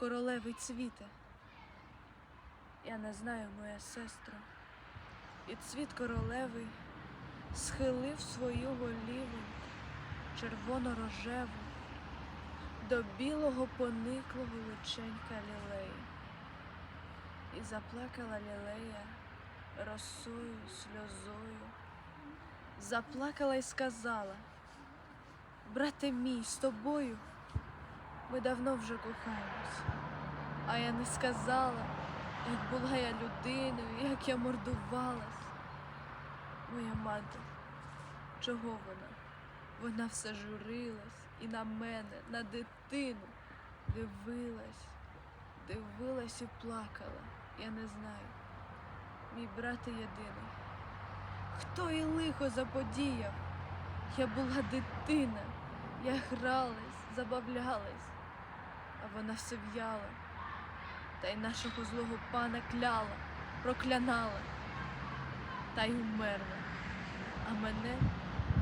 королевий цвіте. Я не знаю, моя сестра. І цвіт королевий схилив свою голіву червоно-рожеву до білого пониклого личенька лілеї. І заплакала лілея росою, сльозою. Заплакала і сказала, брате мій, з тобою ми давно вже кохаємось. А я не сказала, як була я людиною, як я мордувалась. Моя мати, чого вона? Вона все журилась і на мене, на дитину дивилась, дивилась і плакала. Я не знаю. Мій брат єдиний. Хто і лихо заподіяв? Я була дитина, я гралась, забавлялась, вона все в'яла, та й нашого злого пана кляла, проклянала, та й умерла. А мене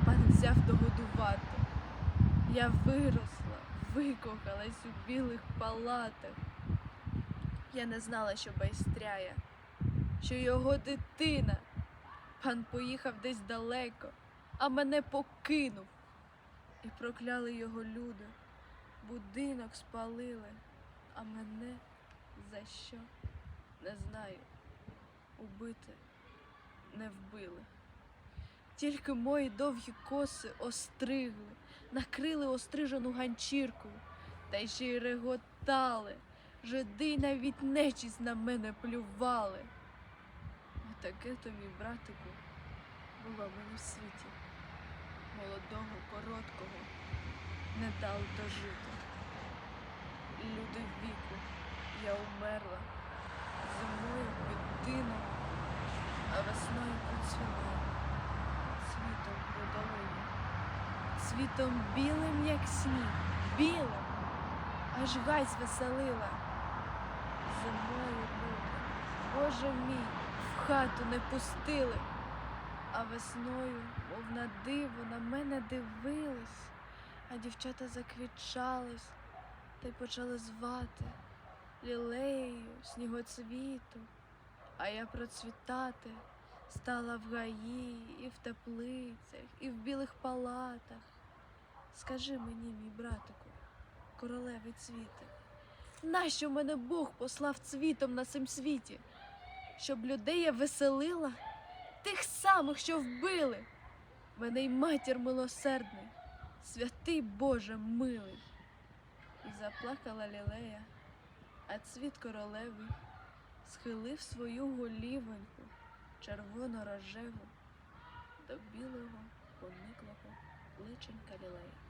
пан взяв догодувати. Я виросла, викохалась у білих палатах. Я не знала, що байстряє, що його дитина. Пан поїхав десь далеко, а мене покинув. І прокляли його люди. Будинок спалили, а мене за що? Не знаю. Убити не вбили. Тільки мої довгі коси остригли, накрили острижену ганчіркою, та ще й реготали. Жиди навіть нечість на мене плювали. Отаке тобі, братику, було мені в світі. Молодого, короткого не дали дожити. Люди віку, я умерла, зимою підтинула, а весною процвіла, цвітом по долині, цвітом білим, як сніг, білим, аж гай звеселила. Зимою люди, Боже мій, в хату не пустили, а весною, мов на диво, на мене дивились, а дівчата заквічались та й почали звати лілею, снігоцвіту, а я процвітати стала в гаї, і в теплицях, і в білих палатах. Скажи мені, мій братику, королевий цвіте, нащо мене Бог послав цвітом на цим світі? Щоб людей я веселила, тих самих, що вбили. Мене й матір милосердний, святий Боже милий. Заплакала лілея, а цвіт королеви схилив свою голівоньку червоно-рожеву до білого пониклого личенька лілея.